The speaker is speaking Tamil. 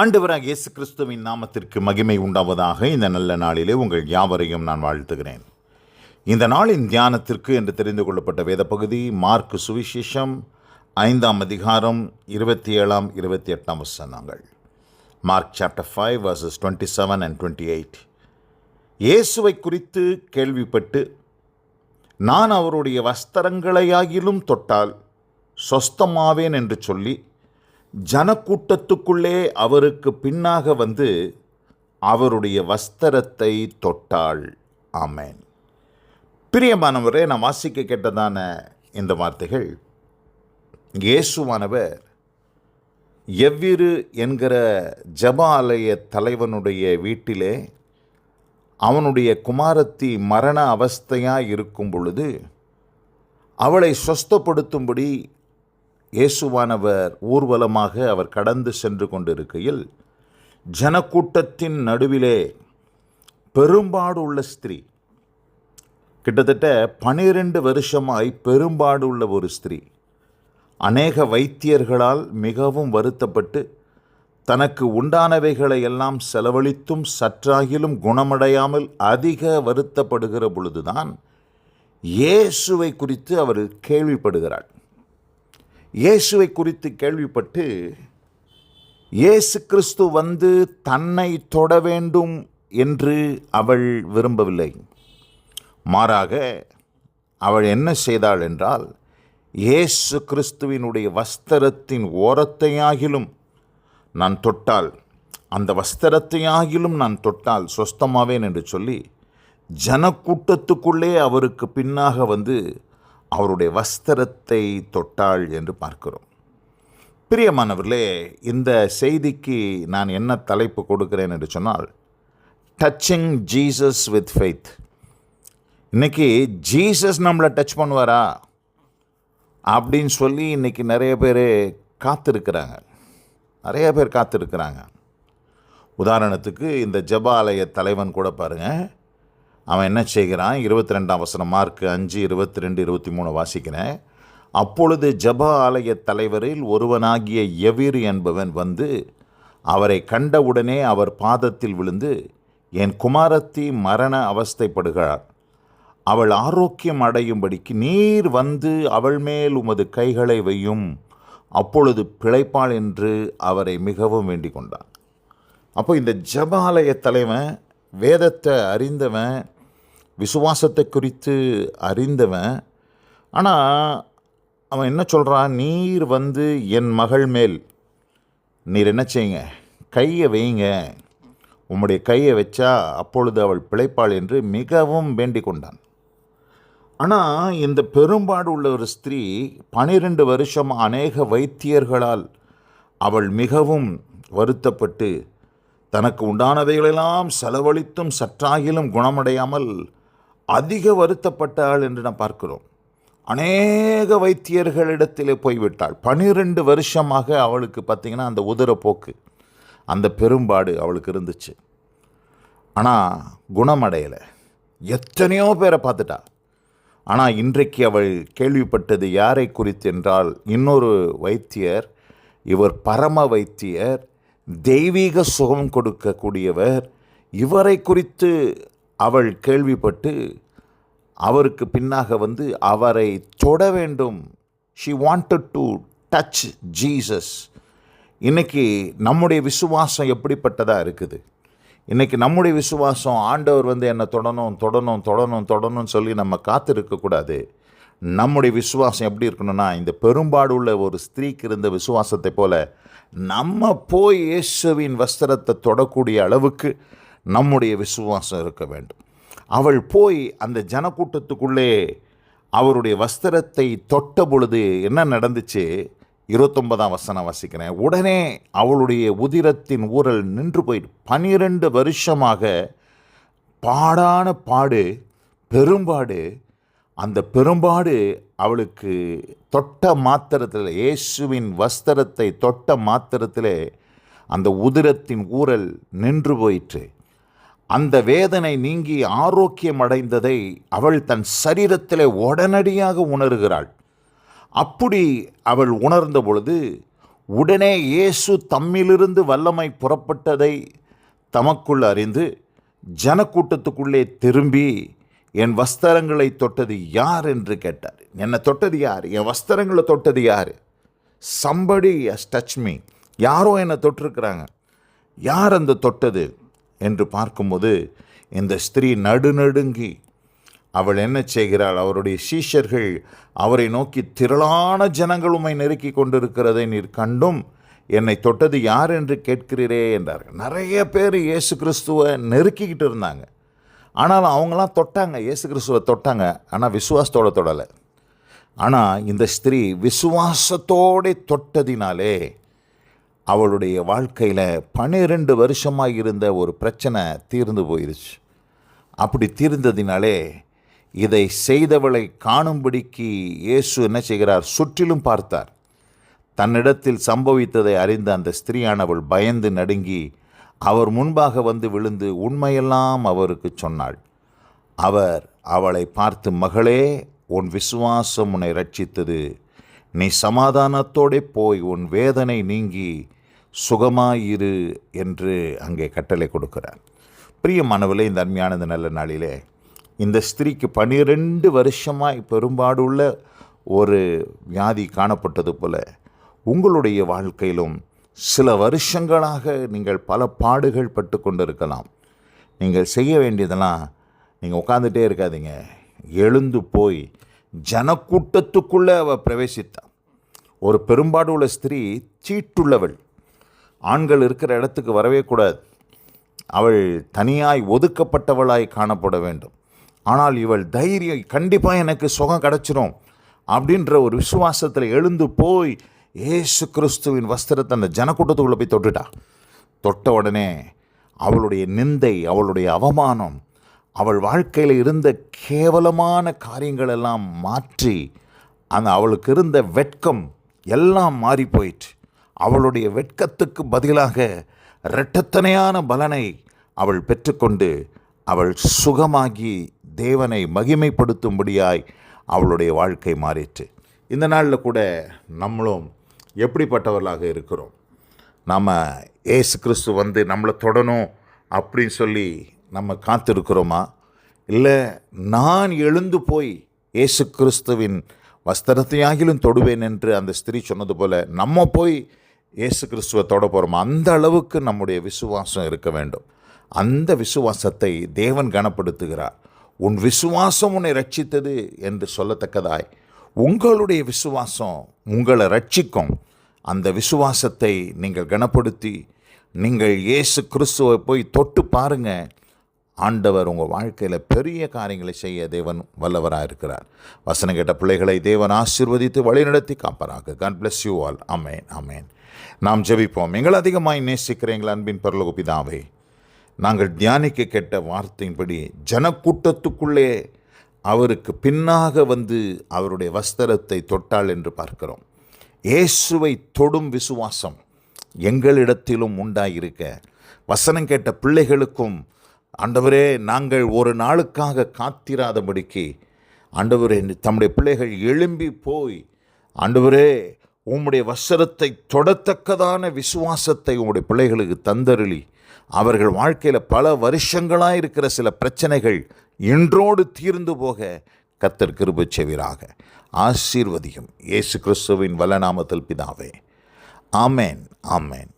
ஆண்டவராக இயேசு கிறிஸ்துவின் நாமத்திற்கு மகிமை உண்டாவதாக இந்த நல்ல நாளிலே உங்கள் யாவரையும் நான் வாழ்த்துகிறேன். இந்த நாளின் தியானத்திற்கு என்று தெரிந்து கொள்ளப்பட்ட வேத பகுதி மார்க் சுவிசேஷம் ஐந்தாம் அதிகாரம் இருபத்தி ஏழாம் இருபத்தி எட்டாம் வசனங்கள். Mark chapter five verses twenty seven and twenty eight. இயேசுவை குறித்து கேள்விப்பட்டு நான் அவருடைய வஸ்திரங்களையாகிலும் தொட்டால் சொஸ்தமாவேன் என்று சொல்லி ஜனக்கூட்டத்துக்குள்ளே அவருக்கு பின்னாக வந்து அவருடைய வஸ்திரத்தை தொட்டாள். ஆமேன். பிரியமானவரே நான் வாசிக்க கேட்டதான இந்த வார்த்தைகள் இயேசுவானவர் எவ்விரு என்கிற ஜப ஆலய தலைவனுடைய வீட்டிலே அவனுடைய குமாரத்தி மரண அவஸ்தையாக இருக்கும் பொழுது அவளை சொஸ்தப்படுத்தும்படி இயேசுவானவர் ஊர்வலமாக அவர் கடந்து சென்று கொண்டிருக்கையில் ஜனக்கூட்டத்தின் நடுவிலே பெரும்பாடு உள்ள ஸ்திரீ கிட்டத்தட்ட பனிரெண்டு வருஷமாய் பெரும்பாடு உள்ள ஒரு ஸ்திரீ அநேக வைத்தியர்களால் மிகவும் வருத்தப்பட்டு தனக்கு உண்டானவைகளை எல்லாம் செலவழித்தும் சற்றாகிலும் குணமடையாமல் அதிக வருத்தப்படுகிற பொழுதுதான் இயேசுவை குறித்து அவர் கேள்விப்படுகிறாள் இயேசுவை குறித்து கேள்விப்பட்டு இயேசு கிறிஸ்து வந்து தன்னை தொட வேண்டும் என்று அவள் விரும்பவில்லை. மாறாக அவள் என்ன செய்தாள் என்றால் இயேசு கிறிஸ்துவினுடைய வஸ்திரத்தின் ஓரத்தையாகிலும் நான் தொட்டால் அந்த வஸ்திரத்தையாகிலும் நான் தொட்டால் சொஸ்தமாவேன் என்று சொல்லி ஜனக்கூட்டத்துக்குள்ளே அவருக்கு பின்னாக வந்து அவருடைய வஸ்திரத்தை தொட்டாள் என்று பார்க்கிறோம். பிரியமானவர்களே இந்த செய்திக்கு நான் என்ன தலைப்பு கொடுக்கிறேன் என்று சொன்னால் டச்சிங் ஜீசஸ் வித் ஃபெய்த் இன்றைக்கி ஜீசஸ் நம்மளை டச் பண்ணுவாரா? அப்படின்னு சொல்லி இன்றைக்கி நிறைய பேர் காத்திருக்கிறாங்க. நிறைய பேர் காத்திருக்கிறாங்க. உதாரணத்துக்கு இந்த ஜபாலய தலைவன் கூட பாருங்கள் அவன் என்ன செய்கிறான்? இருபத்தி ரெண்டாம் வசனம் மார்க் அஞ்சு இருபத்தி ரெண்டு இருபத்தி மூணு வாசிக்கிறேன். அப்பொழுது ஜப ஆலய தலைவரில் ஒருவனாகிய எவிர் என்பவன் வந்து அவரை கண்டவுடனே அவர் பாதத்தில் விழுந்து என் குமாரத்தி மரண அவஸ்தைப்படுகிறார் அவள் ஆரோக்கியம் அடையும்படிக்கு நீர் வந்து அவள் மேல் உமது கைகளை வையும். அப்பொழுது பிழைப்பாள் என்று அவரை மிகவும் வேண்டிக் கொண்டான். அப்போ இந்த ஜபாலய தலைவன் வேதத்தை அறிந்தவன் விசுவாசத்தை குறித்து அறிந்தவன். ஆனால் அவன் என்ன சொல்கிறான் நீர் வந்து என் மகள் மேல். நீர் என்ன செய்யுங்க? கையை வையுங்க. உம்முடைய கையை வச்சா அப்பொழுது அவள் பிழைப்பாள் என்று மிகவும் வேண்டிக் கொண்டான். ஆனால் இந்த பெரும்பாடு உள்ள ஒரு ஸ்திரீ பனிரெண்டு வருஷம் அநேக வைத்தியர்களால் அவள் மிகவும் வருத்தப்பட்டு தனக்கு உண்டானவைகளெல்லாம் செலவழித்தும் சற்றாகிலும் குணமடையாமல் அதிக வருத்தப்பட்டாள் என்று நாம் பார்க்கிறோம். அநேக வைத்தியர்களிடத்திலே போய்விட்டாள். பனிரெண்டு வருஷமாக அவளுக்கு பார்த்திங்கன்னா அந்த உதரப்போக்கு அந்த பெரும்பாடு அவளுக்கு இருந்துச்சு. ஆனால் குணமடையலை. எத்தனையோ பேரை பார்த்துட்டா. ஆனால் இன்றைக்கு அவள் கேள்விப்பட்டது யாரை குறித்து என்றால் இன்னொரு வைத்தியர் இவர் பரம வைத்தியர் தெய்வீக சுகம் கொடுக்கக்கூடியவர் இவரை குறித்து அவள் கேள்விப்பட்டு அவருக்கு பின்னாக வந்து அவரை தொட வேண்டும். She wanted to touch Jesus இன்றைக்கி நம்முடைய விசுவாசம் எப்படிப்பட்டதாக இருக்குது? இன்றைக்கி நம்முடைய விசுவாசம் ஆண்டவர் வந்து என்னை தொடணும் தொடணும் தொடணும் தொடணும்னு சொல்லி நம்ம காத்திருக்கக்கூடாது நம்முடைய விசுவாசம் எப்படி இருக்கணும்னா இந்த பெரும்பாடு உள்ள ஒரு ஸ்திரீக்கு இருந்த விசுவாசத்தை போல் நம்ம போய் இயேசுவின் வஸ்திரத்தை தொடக்கூடிய அளவுக்கு நம்முடைய விசுவாசம் இருக்க வேண்டும். அவள் போய் அந்த ஜனக்கூட்டத்துக்குள்ளே அவருடைய வஸ்திரத்தை தொட்ட பொழுது என்ன நடந்துச்சு? இருபத்தொன்பதாம் வசனம் வசிக்கிறேன். உடனே அவளுடைய உதிரத்தின் ஊரல் நின்று போயிட்டு பனிரெண்டு வருஷமாக பாடான பாடு பெரும்பாடு அந்த பெரும்பாடு அவளுக்கு தொட்ட மாத்திரத்தில் இயேசுவின் வஸ்திரத்தை தொட்ட மாத்திரத்தில் அந்த உதிரத்தின் ஊரல் நின்று போயிற்று. அந்த வேதனை நீங்கி ஆரோக்கியம் அடைந்ததை அவள் தன் சரீரத்தில் உடனடியாக உணர்கிறாள். அப்படி அவள் உணர்ந்த பொழுது உடனே இயேசு தம்மிலிருந்து வல்லமை புறப்பட்டதை தமக்குள் அறிந்து ஜனக்கூட்டத்துக்குள்ளே திரும்பி என் வஸ்திரங்களை தொட்டது யார்? என்று கேட்டார். என்னை தொட்டது யார்? என் வஸ்திரங்களை தொட்டது யார்? சம்படி டச் மீ யாரோ என்னை தொட்டிருக்கிறாங்க. யார் அந்த தொட்டது? என்று பார்க்கும்போது இந்த ஸ்திரீ நடுநடுங்கி அவள் என்ன செய்கிறாள்? அவருடைய சீஷர்கள் அவரை நோக்கி திரளான ஜனங்கள் உம்மை நெருக்கி கொண்டிருக்கிறதை நீர் கண்டும் என்னை தொட்டது யார் என்று கேட்கிறீரே என்றார்கள். நிறைய பேர் இயேசு கிறிஸ்துவை நெருக்கிக்கிட்டு இருந்தாங்க. ஆனாலும் அவங்களாம் தொட்டாங்க இயேசு கிறிஸ்துவை தொட்டாங்க. ஆனால் விசுவாசத்தோட தொடலை. ஆனால் இந்த ஸ்திரீ விசுவாசத்தோடே தொட்டதினாலே அவளுடைய வாழ்க்கையில் பன்னிரெண்டு வருஷமாக இருந்த ஒரு பிரச்சனை தீர்ந்து போயிருச்சு. அப்படி தீர்ந்ததினாலே இதை செய்தவளை காணும்படிக்கு இயேசு என்ன செய்கிறார்? சுற்றிலும் பார்த்தார். தன்னிடத்தில் சம்பவித்ததை அறிந்த அந்த ஸ்திரீயானவள் பயந்து நடுங்கி அவர் முன்பாக வந்து விழுந்து உண்மையெல்லாம் அவருக்கு சொன்னாள். அவர் அவளை பார்த்து மகளே உன் விசுவாசம் உன்னை ரட்சித்தது நீ சமாதானத்தோடே போய் உன் வேதனை நீங்கி சுகமாயிரு என்று அங்கே கட்டளை கொடுக்கிறார். பிரியமானவர்களே இந்த அருமையான இந்த நல்ல நாளிலே இந்த ஸ்திரீக்கு பனிரெண்டு வருஷமாய் பெரும்பாடுள்ள ஒரு வியாதி காணப்பட்டது போல உங்களுடைய வாழ்க்கையிலும் சில வருஷங்களாக நீங்கள் பல பாடுகள் பட்டு கொண்டிருக்கலாம். நீங்கள் செய்ய வேண்டியதெல்லாம் நீங்கள் உட்காந்துட்டே இருக்காதீங்க. எழுந்து போய் ஜனக்கூட்டத்துக்குள்ளே அவள் பிரவேசித்தான் ஒரு பெரும்பாடு உள்ள ஸ்திரீ சீட்டுள்ளவள். ஆண்கள் இருக்கிற இடத்துக்கு வரவே கூடாது. அவள் தனியாய் ஒதுக்கப்பட்டவளாய் காணப்பட வேண்டும். ஆனால் இவள் தைரியம் கண்டிப்பாக எனக்கு சுகம் கிடச்சிரும் அப்படின்ற ஒரு விசுவாசத்தில் எழுந்து போய் ஏசு கிறிஸ்துவின் வஸ்திரத்தை அந்த ஜனக்கூட்டத்துக்குள்ளே போய் தொட்டுட்டா. தொட்ட உடனே அவளுடைய நிந்தை அவளுடைய அவமானம் அவள் வாழ்க்கையில் இருந்த கேவலமான காரியங்கள் எல்லாம் மாற்றி அந்த அவளுக்கு இருந்த வெட்கம் எல்லாம் மாறி போயிட்டு அவளுடைய வெட்கத்துக்கு பதிலாக இரட்டத்தனையான பலனை அவள் பெற்றுக்கொண்டு அவள் சுகமாகி தேவனை மகிமைப்படுத்தும்படியாய் அவளுடைய வாழ்க்கை மாறிற்று. இந்த நாளில் கூட நம்மளும் எப்படிப்பட்டவர்களாக இருக்கிறோம்? நாம் ஏசு கிறிஸ்து வந்து நம்மளை தொடணும் அப்படின்னு சொல்லி நம்ம காத்திருக்கிறோமா? இல்லை நான் எழுந்து போய் இயேசு கிறிஸ்துவின் வஸ்திரத்தையாகிலும் தொடுவேன் என்று அந்த ஸ்திரீ சொன்னது போல் நம்ம போய் இயேசு கிறிஸ்துவை தொட போகிறோம் அந்த அளவுக்கு நம்முடைய விசுவாசம் இருக்க வேண்டும். அந்த விசுவாசத்தை தேவன் கனப்படுத்துகிறார். உன் விசுவாசம் உன்னை ரட்சித்தது என்று சொல்லத்தக்கதாய். உங்களுடைய விசுவாசம் உங்களை ரட்சிக்கும். அந்த விசுவாசத்தை நீங்கள் கனப்படுத்தி நீங்கள் இயேசு கிறிஸ்துவை போய் தொட்டு பாருங்கள் ஆண்டவர் உங்கள் வாழ்க்கையில் பெரிய காரியங்களை செய்ய தேவன் வல்லவராக இருக்கிறார். வசனம் கேட்ட பிள்ளைகளை தேவன் ஆசீர்வதித்து வழிநடத்தி காப்பராக. God bless you all amen amen நாம் ஜெபிப்போம். எங்கள் அதிகமாய் நேசிக்கிற எங்கள் அன்பின் பரலோக நாங்கள் தியானிக்க கேட்ட வார்த்தையின்படி ஜனக்கூட்டத்துக்குள்ளே அவருக்கு பின்னாக வந்து அவருடைய வஸ்திரத்தை தொட்டாள் என்று பார்க்கிறோம். இயேசுவை தொடும் விசுவாசம் எங்களிடத்திலும் உண்டாயிருக்க. வசனம் கேட்ட பிள்ளைகளுக்கும் ஆண்டவரே நாங்கள் ஒரு நாளுக்காக காத்திராதபடிக்கு ஆண்டவரே தம்முடைய பிள்ளைகள் எழும்பி போய் ஆண்டவரே உம்முடைய வசரத்தை தொடத்தக்கதான விசுவாசத்தை உங்களுடைய பிள்ளைகளுக்கு தந்தருளி அவர்கள் வாழ்க்கையில் பல வருஷங்களாக இருக்கிற சில பிரச்சனைகள் இன்றோடு தீர்ந்து போக கத்தர் கிருபை செவிராக ஆசீர்வதியும். இயேசு கிறிஸ்துவின் வல்லநாமத்தில் பிதாவே. ஆமேன் ஆமேன்.